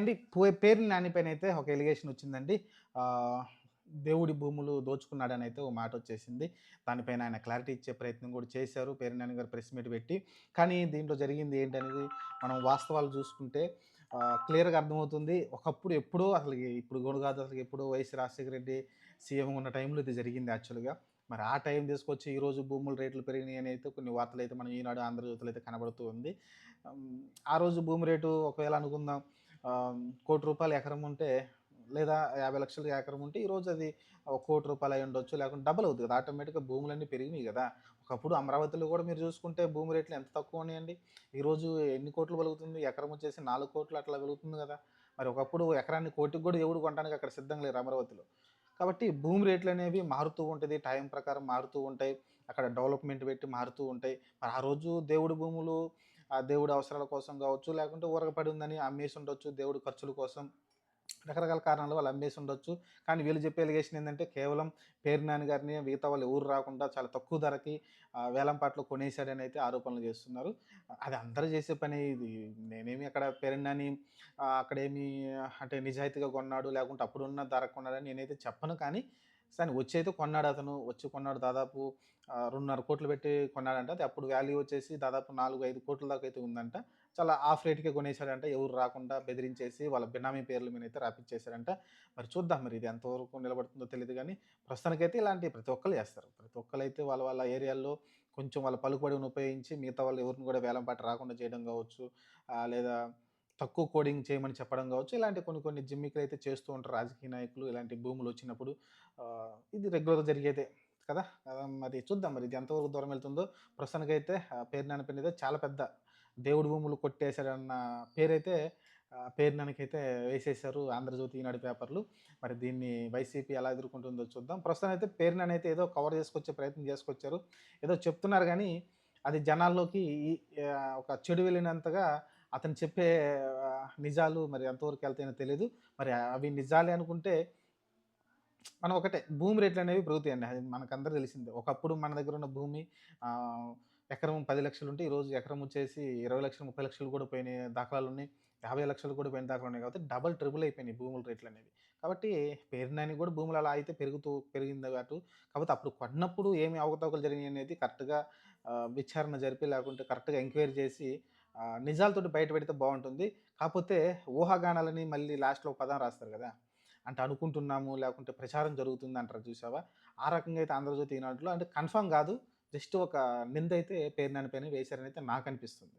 అండి పేరు నానిపైన అయితే ఒక ఎలిగేషన్ వచ్చిందండి. దేవుడి భూములు దోచుకున్నాడని అయితే ఒక మాట వచ్చేసింది. దానిపైన ఆయన క్లారిటీ ఇచ్చే ప్రయత్నం కూడా చేశారు. పేరు నాని గారు ప్రెస్ మీట్ పెట్టి. కానీ దీంట్లో జరిగింది ఏంటనేది మనం వాస్తవాలు చూసుకుంటే క్లియర్గా అర్థమవుతుంది. ఒకప్పుడు ఎప్పుడో అసలు ఇప్పుడు కూడా కాదు అసలు ఎప్పుడో వైఎస్ రాజశేఖర రెడ్డి సీఎం ఉన్న టైంలో ఇది జరిగింది యాక్చువల్గా మరి ఆ టైం తీసుకొచ్చి ఈరోజు భూముల రేట్లు పెరిగినాయి అని అయితే కొన్ని వార్తలు అయితే మనం ఈనాడు ఆంధ్రజ్యోతిలో అయితే కనబడుతూ ఉంది. ఆ రోజు భూమి రేటు ఒకవేళ అనుకుందాం కోటి రూపాయలు ఎకరం ఉంటే లేదా యాభై లక్షలు ఎకరం ఉంటే ఈరోజు అది ఒక కోటి రూపాయలు అయి ఉండొచ్చు లేకుంటే డబుల్ అవుతుంది కదా ఆటోమేటిక్గా భూములన్నీ పెరిగినాయి కదా. ఒకప్పుడు అమరావతిలో కూడా మీరు చూసుకుంటే భూమి రేట్లు ఎంత తక్కువ ఉన్నాయండి? ఈరోజు ఎన్ని కోట్లు వెలుగుతుంది ఎకరం వచ్చేసి నాలుగు కోట్లు అట్లా వెలుగుతుంది కదా. మరి ఒకప్పుడు ఎకరాన్ని కోటికి కూడా ఎవడు కొనడానికి అక్కడ సిద్ధంగా లేరు అమరావతిలో. కాబట్టి భూమి రేట్లు అనేవి మారుతూ ఉంటుంది టైం ప్రకారం మారుతూ ఉంటాయి అక్కడ డెవలప్మెంట్ పెట్టి మారుతూ ఉంటాయి. మరి ఆ రోజు దేవుడి భూములు ఆ దేవుడి అవసరాల కోసం కావచ్చు లేకుంటే ఊరకపడి ఉందని అమ్మేసి ఉండొచ్చు దేవుడి ఖర్చుల కోసం. రకరకాల కారణాలు వాళ్ళు అమ్మేసి ఉండొచ్చు కానీ వీళ్ళు చెప్పే ఎలిగేషన్ ఏంటంటే కేవలం పేరు నాని గారిని మిగతా వాళ్ళు ఊరు రాకుండా చాలా తక్కువ ధరకి వేలంపాట్లు వేలంపాట్లో కొనేశాడని అయితే ఆరోపణలు చేస్తున్నారు. అది అందరూ చేసే పని ఇది. నేనేమి అక్కడ పేరు నాని అక్కడేమి అంటే నిజాయితీగా కొన్నాడు లేకుంటే అప్పుడున్న ధర కొన్నాడని నేనైతే చెప్పను. కానీ కానీ వచ్చి అయితే కొన్నాడు అతను. వచ్చి కొన్నాడు దాదాపు రెండున్నర కోట్లు పెట్టి కొన్నాడంట. అది అప్పుడు వాల్యూ వచ్చేసి దాదాపు నాలుగు ఐదు కోట్ల దాకా అయితే ఉందంట. చాలా ఆఫ్ రేట్కే కొనేశాడంట. ఎవరు రాకుండా బెదిరించేసి వాళ్ళ బినామీ పేర్ల మీద అయితే రాపిచ్చేశారంట. మరి చూద్దాం మరి ఇది ఎంతవరకు నిలబడుతుందో తెలియదు కానీ ప్రస్తుతానికైతే ఇలాంటి ప్రతి ఒక్కరు చేస్తారు. ప్రతి ఒక్కరు అయితే వాళ్ళ వాళ్ళ ఏరియాల్లో కొంచెం వాళ్ళ పలుకుబడిని ఉపయోగించి మిగతా వాళ్ళు ఎవరిని కూడా వేలంపాట రాకుండా చేయడం కావచ్చు లేదా తక్కువ కోడింగ్ చేయమని చెప్పడం కావచ్చు ఇలాంటి కొన్ని కొన్ని జిమ్మికలు అయితే చేస్తూ ఉంటారు రాజకీయ నాయకులు. ఇలాంటి భూములు వచ్చినప్పుడు ఇది రెగ్యులర్గా జరిగేదే కదా? మరి చూద్దాం మరి ఇది ఎంతవరకు దూరం వెళ్తుందో. ప్రస్తుతానికైతే ఆ, పేరు నాని అయితే చాలా పెద్ద దేవుడి భూములు కొట్టేశారన్న పేరైతే ఆ, పేరు నానికైతే వేసేశారు ఆంధ్రజ్యోతి ఈనాడు పేపర్లు. మరి దీన్ని వైసీపీ ఎలా ఎదుర్కొంటుందో చూద్దాం. ప్రస్తుతం అయితే పేరు ఏదో కవర్ చేసుకొచ్చే ప్రయత్నం చేసుకొచ్చారు. ఏదో చెప్తున్నారు కానీ అది జనాల్లోకి ఈ- ఒక చెడు వెళ్ళినంతగా అతను చెప్పే నిజాలు మరి ఎంతవరకు వెళ్తాయో తెలియదు మరి అవి నిజాలే అనుకుంటే మనం ఒకటే భూమి రేట్లు అనేవి పెరుగుతాయండి. అది మనకందరూ తెలిసిందే. ఒకప్పుడు మన దగ్గర ఉన్న భూమి ఎకరం పది లక్షలు ఉంటే ఈరోజు ఎకరం వచ్చేసి ఇరవై లక్షలు ముప్పై లక్షలు కూడా పోయిన దాఖలాలు ఉన్నాయి. యాభై లక్షలు కూడా పోయిన దాఖలాలు ఉన్నాయి కాబట్టి డబల్ ట్రిపుల్ అయిపోయినాయి భూముల రేట్లు అనేవి. కాబట్టి పేరునాని కూడా భూములు అలా అయితే పెరుగుతూ పెరిగింది కాబట్టి కాబట్టి అప్పుడు కొన్నప్పుడు ఏమి అవకతవకలు జరిగినాయి అనేది కరెక్ట్గా విచారణ జరిపి లేకుంటే కరెక్ట్గా ఎంక్వైరీ చేసి నిజాలతోటి బయట పెడితే బాగుంటుంది. కాకపోతే ఊహాగానాలని మళ్ళీ లాస్ట్లో పదం రాస్తారు కదా! అంటే అనుకుంటున్నాము లేకుంటే ప్రచారం జరుగుతుంది అంటారు చూసావా? ఆ రకంగా అయితే ఆంధ్రజ్యోతి ఈనాడులో అంటే కన్ఫామ్ కాదు. జస్ట్ ఒక నింద అయితే పేరు నాని పైన వేశారని అయితే నాకు అనిపిస్తుంది.